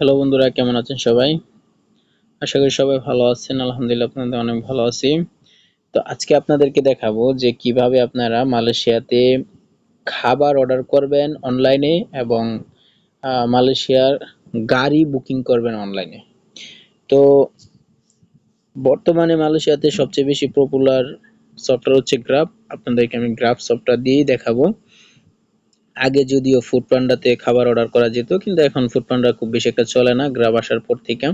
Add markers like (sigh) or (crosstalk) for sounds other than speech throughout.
Hello বন্ধুরা, কেমন আছেন সবাই? আশা করি সবাই ভালো আছেন, আলহামদুলিল্লাহ আপনাদের অনেক ভালো আছি। তো আজকে আপনাদেরকে দেখাবো যে কীভাবে আপনারা মালয়েশিয়াতে খাবার অর্ডার করবেন অনলাইনে এবং মালয়েশিয়ার গাড়ি বুকিং করবেন অনলাইনে তো বর্তমানে মালয়েশিয়াতে সবচেয়ে বেশি পপুলার সফটওয়্যার হচ্ছে গ্রাফ আপনাদেরকে আমি গ্রাফ সফটওয়্যার দিয়েই দেখাবো। আগে যদিও ফুড পান্ডাতে খাবার অর্ডার করা যেত, কিন্তু এখন ফুড পান্ডা খুব বেশি একটা চলে না গ্রাব আসার পর থেকে।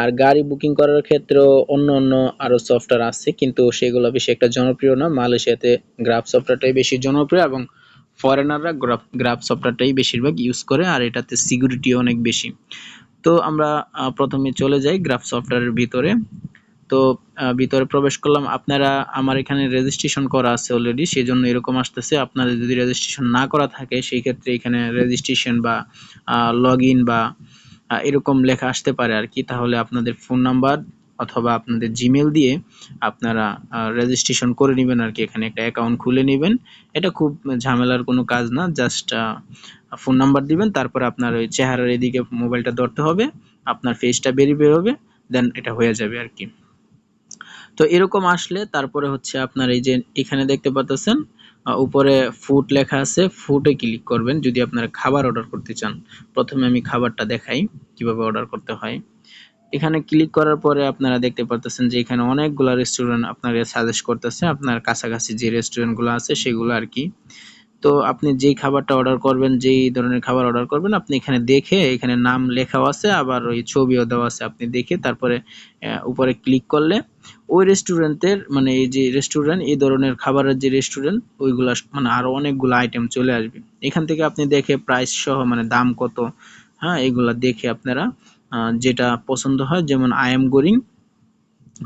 আর গাড়ি বুকিং করার ক্ষেত্রেও অন্য অন্য আরও সফটওয়্যার আছে, কিন্তু সেগুলো বেশি একটা জনপ্রিয় না। মালয়েশিয়াতে গ্রাফ সফটওয়্যারটাই বেশি জনপ্রিয় এবং ফরেনাররা গ্রাফ গ্রাফ সফটওয়্যারটাই বেশিরভাগ ইউজ করে, আর এটাতে সিকিউরিটি অনেক বেশি। তো আমরা প্রথমে চলে যাই গ্রাফ সফটওয়্যারের ভিতরে। তো ভিতরে প্রবেশ করলাম। আপনারা, আমার এখানে রেজিস্ট্রেশন করা আছে অলরেডি সেই জন্য এরকম আসতেছে। আপনাদের যদি রেজিস্ট্রেশন না করা থাকে, সেই ক্ষেত্রে এখানে রেজিস্ট্রেশন বা লগ বা এরকম লেখা আসতে পারে আর কি। তাহলে আপনাদের ফোন নাম্বার অথবা আপনাদের জিমেল দিয়ে আপনারা রেজিস্ট্রেশন করে নেবেন আর কি। এখানে একটা অ্যাকাউন্ট খুলে নেবেন। এটা খুব ঝামেলার কোনো কাজ না। জাস্ট ফোন নাম্বার দিবেন, তারপর আপনার ওই চেহারার এদিকে মোবাইলটা ধরতে হবে। আপনার ফেসটা বেরিয়ে বের হবে দেন এটা হয়ে যাবে আর কি। তো এরকম আসলে তারপরে হচ্ছে আপনার এই যে এখানে দেখতে পাচ্ছেন উপরে ফুড লেখা আছে ফুডে ক্লিক করবেন, যদি আপনারা খাবার অর্ডার করতে চান। প্রথমে আমি খাবারটা দেখাই, কীভাবে অর্ডার করতে হয়। এখানে ক্লিক করার পরে আপনারা দেখতে পারতেছেন যে এখানে অনেকগুলা রেস্টুরেন্ট আপনাকে সাজেস্ট করতেছে। আপনার কাছাকাছি যে রেস্টুরেন্টগুলো আছে, সেগুলো আর কি। তো আপনি যেই খাবারটা অর্ডার করবেন, যেই ধরনের খাবার অর্ডার করবেন, আপনি এখানে দেখে, এখানে নাম লেখাও আছে, আবার ওই ছবিও দেওয়া আছে আপনি দেখে তারপরে উপরে ক্লিক করলে ওই রেস্টুরেন্টের মানে এই যে রেস্টুরেন্ট এই ধরনের খাবারের যে রেস্টুরেন্ট ওইগুলা মানে আরও অনেকগুলো আইটেম চলে আসবে। এখান থেকে আপনি দেখে প্রাইস সহ মানে দাম কত হ্যাঁ এগুলা দেখে আপনারা যেটা পছন্দ হয়, যেমন আই এম গোরিং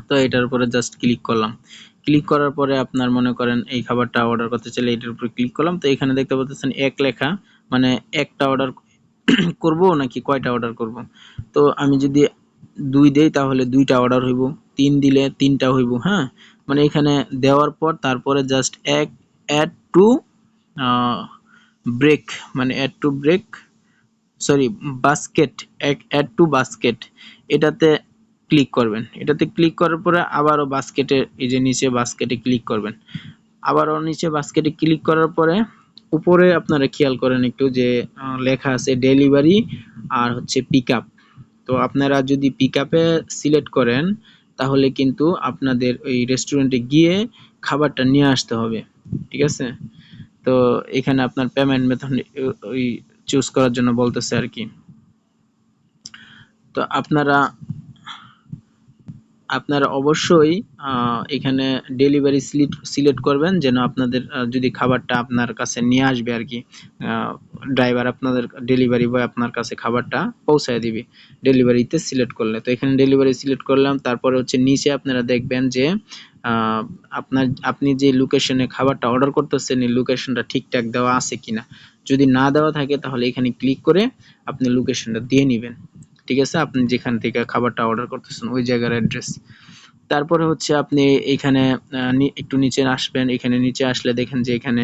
তো এটার উপরে জাস্ট ক্লিক করলাম। ক্লিক করার পরে আপনার মনে করেন এই খাবারটা অর্ডার করতে চাইলে এটার উপরে ক্লিক করলাম। তো এখানে দেখতে পাচ্ছেন এক লেখা মানে একটা অর্ডার (coughs) করব নাকি কয়টা অর্ডার করব? তো আমি যদি দুই দেই তাহলে দুইটা অর্ডার হইব। তিন দিলে তিনটা হইব হ্যাঁ? মানে এখানে দেওয়ার পর তারপরে জাস্ট এক অ্যাড টু ব্রেক মানে add to break sorry basket এক অ্যাড টু বাস্কেট এটাতে ক্লিক করবেন। এটাতে ক্লিক করার পরে আবারও বাস্কেটে এই যে নিচে বাস্কেটে ক্লিক করবেন। আবারও নিচে বাস্কেটে ক্লিক করার পরে উপরে আপনারা খেয়াল করেন একটু যে লেখা আছে ডেলিভারি আর হচ্ছে পিক তো আপনারা যদি পিক সিলেক্ট করেন, তাহলে কিন্তু আপনাদের ওই রেস্টুরেন্টে গিয়ে খাবারটা নিয়ে আসতে হবে। ঠিক আছে? তো এখানে আপনার পেমেন্ট মেথড ওই চুজ করার জন্য বলতেছে আর কি। তো আপনারা আপনারা অবশ্যই এখানে ডেলিভারি সিলেক্ট সিলেক্ট করবেন যেন আপনাদের যদি খাবারটা আপনার কাছে নিয়ে আসবে আর কি ড্রাইভার আপনাদের ডেলিভারি বয় আপনার কাছে খাবারটা পৌঁছায় দিবে। ডেলিভারিতে সিলেক্ট করলে। তো এখানে ডেলিভারি সিলেক্ট করলাম, তারপরে হচ্ছে নিচে আপনারা দেখবেন যে আপনার, আপনি যে লোকেশনে খাবারটা অর্ডার করতেছেন, এই লোকেশনটা ঠিকঠাক দেওয়া আছে কিনা। যদি না দেওয়া থাকে, তাহলে এখানে ক্লিক করে আপনি লোকেশনটা দিয়ে নেবেন। ঠিক আছে? আপনি যেখান থেকে খাবারটা অর্ডার করতেছেন, ওই জায়গার অ্যাড্রেস তারপরে হচ্ছে আপনি এখানে একটু নিচে আসবেন। এখানে নিচে আসলে দেখেন যে এখানে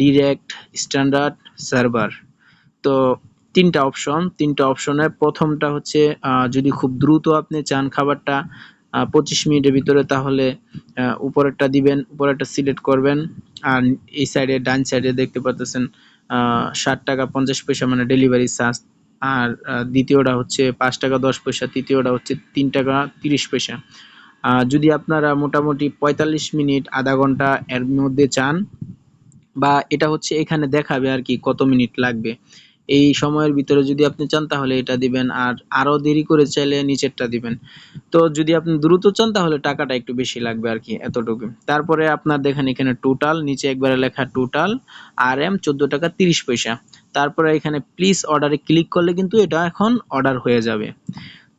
ডিরেক্ট স্ট্যান্ডার্ড সার্ভার তো তিনটা অপশন তিনটা অপশনের প্রথমটা হচ্ছে যদি খুব দ্রুত আপনি চান খাবারটা পঁচিশ মিনিটের ভিতরে তাহলে উপরেরটা দিবেন, উপরেরটা সিলেক্ট করবেন। আর এই সাইডে ডান সাইডে দেখতে পাচ্ছেন ষাট টাকা পঞ্চাশ পয়সা মানে ডেলিভারি চার্জ আর দ্বিতীয়টা হচ্ছে পাঁচ টাকা দশ পয়সা, তৃতীয়টা হচ্ছে তিন টাকা তিরিশ পয়সা। যদি আপনারা মোটামুটি পঁয়তাল্লিশ মিনিট আধা ঘণ্টা এর মধ্যে চান, বা এটা হচ্ছে এখানে দেখাবে আর কি কত মিনিট লাগবে। এই সময়ের ভিতরে যদি আপনি চান তাহলে এটা দিবেন, আর আরও দেরি করে চাইলে নিচেরটা দিবেন। তো যদি আপনি দ্রুত চান তাহলে টাকাটা একটু বেশি লাগবে আর কি এতটুকু। তারপরে আপনার দেখেন এখানে টোটাল নিচে একবারে লেখা টোটাল আর এম চোদ্দ টাকা তিরিশ পয়সা। তারপরে এখানে প্লিজ অর্ডারে ক্লিক করলে কিন্তু এটা এখন অর্ডার হয়ে যাবে।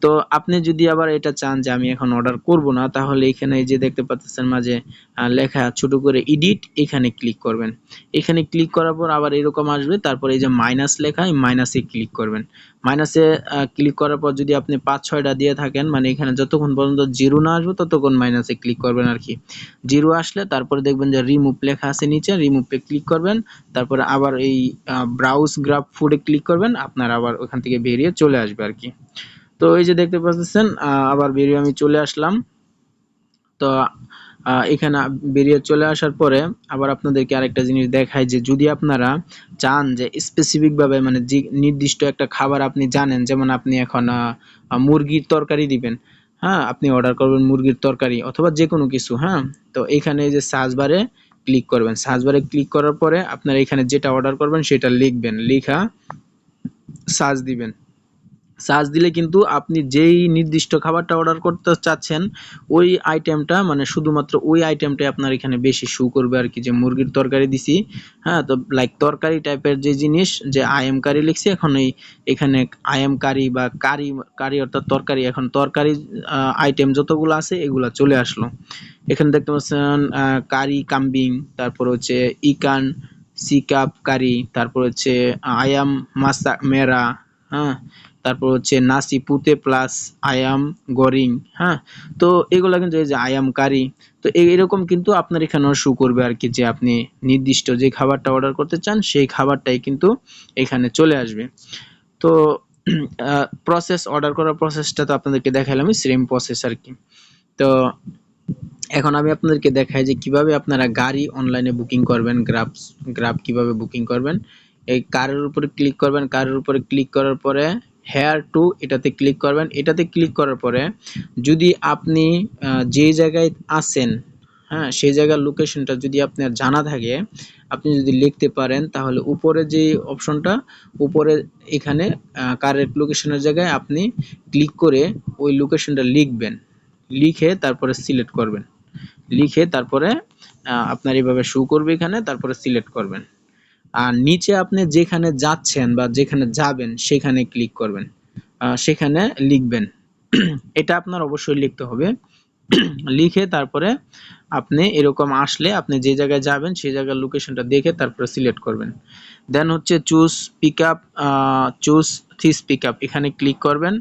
তো আপনি যদি আবার এটা চান যে আমি এখন অর্ডার করব না, তাহলে এখানে এই যে দেখতে পাচ্ছেন মাঝে লেখা ছোট করে এডিট এখানে ক্লিক করবেন। এখানে ক্লিক করার পর আবার এরকম আসবে, তারপর এই যে মাইনাস লেখা, এই মাইনাসে ক্লিক করবেন। মাইনাসে ক্লিক করার পর যদি আপনি পাঁচ ছয়টা দিয়ে থাকেন মানে এখানে যতক্ষণ পর্যন্ত জিরো না আসবে, ততক্ষণ মাইনাসে ক্লিক করবেন আর কি। জিরো আসলে তারপরে দেখবেন যে রিমুভ লেখা আছে নিচে রিমুভে ক্লিক করবেন, তারপরে আবার এই ব্রাউজ গ্রাফ ফুডে ক্লিক করবেন, আপনার আবার ওখান থেকে বেরিয়ে চলে আসবে আর কি। তো এই যে দেখতে পাচ্ছেন আবার বেরিয়ে আমি চলে আসলাম। তো এখানে বেরিয়ে চলে আসার পরে আবার আপনাদেরকে আরেকটা জিনিস দেখায় যে যদি আপনারা চান যে স্পেসিফিক ভাবে মানে নির্দিষ্ট একটা খাবার আপনি জানেন, যেমন আপনি এখন মুরগির তরকারি দিবেন হ্যাঁ আপনি অর্ডার করবেন মুরগির তরকারি অথবা যে কোনো কিছু হ্যাঁ তো এখানে যে সার্চ বারে ক্লিক করবেন। সার্চ বারে ক্লিক করার পরে আপনারা এখানে যেটা অর্ডার করবেন সেটা লিখবেন, লেখা সার্চ দিবেন। সার্চ দিলে কিন্তু আপনি যেই নির্দিষ্ট খাবারটা অর্ডার করতে চাচ্ছেন, ওই আইটেমটা মানে শুধুমাত্র ওই আইটেমটাই আপনার এখানে বেশি শু করবে আর কি। যে মুরগির তরকারি দিছি হ্যাঁ তো লাইক তরকারি টাইপের যে জিনিস, যে আইএম কারি লিখছি, এখন এই এখানে আইএম কারি বা কারি কারি অর্থাৎ তরকারি, এখন তরকারি আইটেম যতগুলো আছে, এগুলা চলে আসলো। এখানে দেখতে পাচ্ছেন কারি, কাম্বিং, তারপর হচ্ছে ইকান, সিকাপ, কারি, তারপর হচ্ছে আয়াম মাসা, মেরা হ্যাঁ? তারপর হচ্ছে নাসি পুতে প্লাস আয়াম গরিং হ্যাঁ? তো এগুলা কিন্তু এই যে আয়াম কারি তো এরকম কিন্তু আপনার এখানেও শু করবে আর কি যে আপনি নির্দিষ্ট যে খাবারটা অর্ডার করতে চান, সেই খাবারটাই কিন্তু এখানে চলে আসবে। তো প্রসেস অর্ডার করার প্রসেসটা তো আপনাদেরকে দেখালাম সেম প্রসেস আর কি। তো, এখন আমি আপনাদেরকে দেখাই যে কীভাবে আপনারা গাড়ি অনলাইনে বুকিং করবেন গ্রাফ গ্রাফ কীভাবে বুকিং করবেন। এই কারের উপরে ক্লিক করবেন, কারের উপরে ক্লিক করার পরে হেয়ার টু এটাতে ক্লিক করবেন। এটাতে ক্লিক করার পরে যদি আপনি যে জায়গায় আসেন হ্যাঁ সেই জায়গার লোকেশনটা যদি আপনার জানা থাকে, আপনি যদি লিখতে পারেন, তাহলে উপরে যে অপশনটা উপরে এখানে কারেক্ট লোকেশনের জায়গায় আপনি ক্লিক করে ওই লোকেশনটা লিখবেন। লিখে তারপরে সিলেক্ট করবেন। লিখে তারপরে আপনার এইভাবে শো করবে এখানে, তারপরে সিলেক্ট করবেন। আর নিচে আপনি যেখানে যাচ্ছেন বা যেখানে যাবেন, সেখানে ক্লিক করবেন। সেখানে লিখবেন। (clears throat) এটা আপনার অবশ্যই লিখতে হবে। (clears throat) লিখে তারপরে আপনি এরকম আসলে আপনি যে জায়গায় যাবেন সেই জায়গার লোকেশনটা দেখে তারপরে সিলেক্ট করবেন। দেন হচ্ছে choose pick up choose this pick up এখানে ক্লিক করবেন।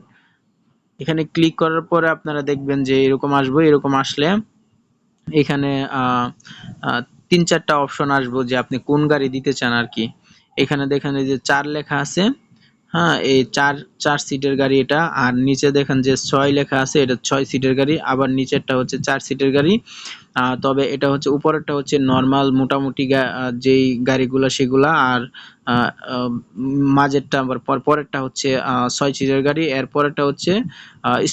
এখানে ক্লিক করার পরে আপনারা দেখবেন যে এরকম আসব, এরকম আসলে এখানে তিন চারটা অপশন আসব যে আপনি কোন গাড়ি দিতে চান আর কি। এখানে দেখেন এই যে চার লেখা আছে। হ্যাঁ এই চার চার সিটের গাড়ি এটা। আর নিচে দেখেন যে ছয় লেখা আছে, এটা ছয় সিটের গাড়ি, আবার নিচেরটা হচ্ছে চার সিটের গাড়ি। তবে এটা হচ্ছে, উপরেরটা হচ্ছে নর্মাল মোটামুটি যেই গাড়িগুলো সেগুলা। আর মাঝেরটা আবার পর, পরেরটা হচ্ছে ছয় সিটের গাড়ি। এর পরেরটা হচ্ছে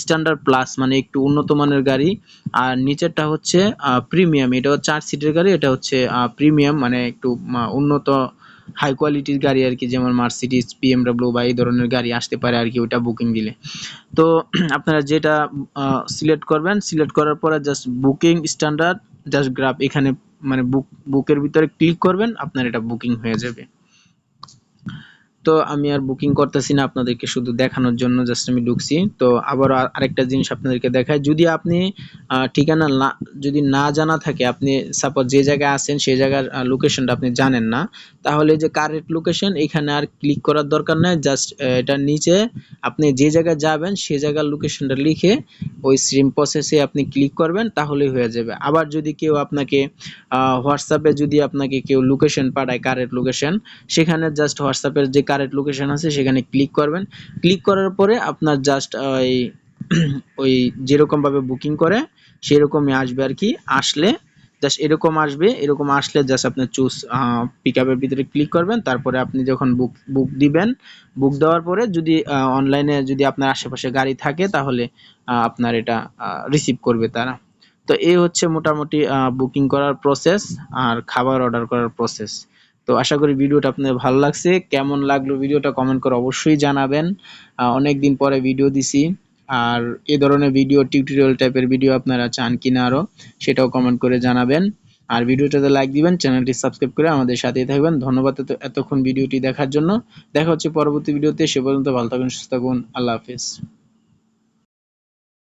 স্ট্যান্ডার্ড প্লাস মানে একটু উন্নত মানের গাড়ি। আর নিচেরটা হচ্ছে প্রিমিয়াম এটা চার সিটের গাড়ি, এটা হচ্ছে প্রিমিয়াম মানে একটু উন্নত হাই কোয়ালিটির গাড়ি আর কি, যেমন মার্সিডিস পিএমডাব্লিউ বা এই ধরনের গাড়ি আসতে পারে আর কি ওটা বুকিং দিলে। তো (clears throat) আপনারা যেটা সিলেক্ট করবেন সিলেক্ট করার পরে just booking standard just graph এখানে মানে বুক বুকের ভিতরে ক্লিক করবেন, আপনার এটা বুকিং হয়ে যাবে। তো আমি আর বুকিং করতেছি না আপনাদেরকে শুধু দেখানোর জন্য জাস্ট আমি ঢুকছি। তো আবার আরেকটা জিনিস আপনাদেরকে দেখাই। যদি আপনি ঠিকানা না, যদি না জানা থাকে, আপনি সাপোজ যে জায়গায় আছেন সেই জায়গার লোকেশনটা আপনি জানেন না, তাহলে যে কারেক্ট লোকেশন এখানে আর ক্লিক করার দরকার নেই। জাস্ট এটার নিচে আপনি যে জায়গায় যাবেন সেই জায়গার লোকেশনটা লিখে ওই সেম প্রসেসে আপনি ক্লিক করবেন, তাহলেই হয়ে যাবে। আবার যদি কেউ আপনাকে হোয়াটসঅ্যাপে যদি আপনাকে কেউ লোকেশন পাঠায় কারেক্ট লোকেশন সেখানে জাস্ট হোয়াটসঅ্যাপের যে কারেক্ট লোকেশন আছে, সেখানে ক্লিক করবেন। ক্লিক করার পরে আপনার জাস্ট ওই (clears throat) ওই যেরকম ভাবে বুকিং করে, সেরকমই আসবে আর কি। আসলে জাস্ট এরকম আসবে, এরকম আসলে জাস্ট আপনি চুজ পিক আপের ভিতরে ক্লিক করবেন। তারপরে আপনি যখন বুক বুক দিবেন বুক দেওয়ার পরে যদি অনলাইনে যদি আপনার আশেপাশে গাড়ি থাকে, তাহলে আপনার এটা রিসিভ করবে তারা। তো এই হচ্ছে মোটামুটি বুকিং করার প্রসেস আর খাবার অর্ডার করার প্রসেস তো আশা করি ভিডিওটা আপনাদের ভালো লাগছে। কেমন লাগল ভিডিওটা কমেন্ট করে অবশ্যই জানাবেন। অনেক দিন পরে ভিডিও দিছি। আর এ ধরনের ভিডিও টিউটোরিয়াল টাইপের ভিডিও আপনারা চান কিনা আরও, সেটাও কমেন্ট করে জানাবেন। আর ভিডিওটাতে লাইক দিবেন চ্যানেলটি সাবস্ক্রাইব করে আমাদের সাথেই থাকবেন। ধন্যবাদ এত- এতক্ষণ ভিডিওটি দেখার জন্য। দেখা হচ্ছে পরবর্তী ভিডিওতে সে পর্যন্ত ভালো থাকুন, সুস্থ থাকুন। আল্লাহ হাফেজ।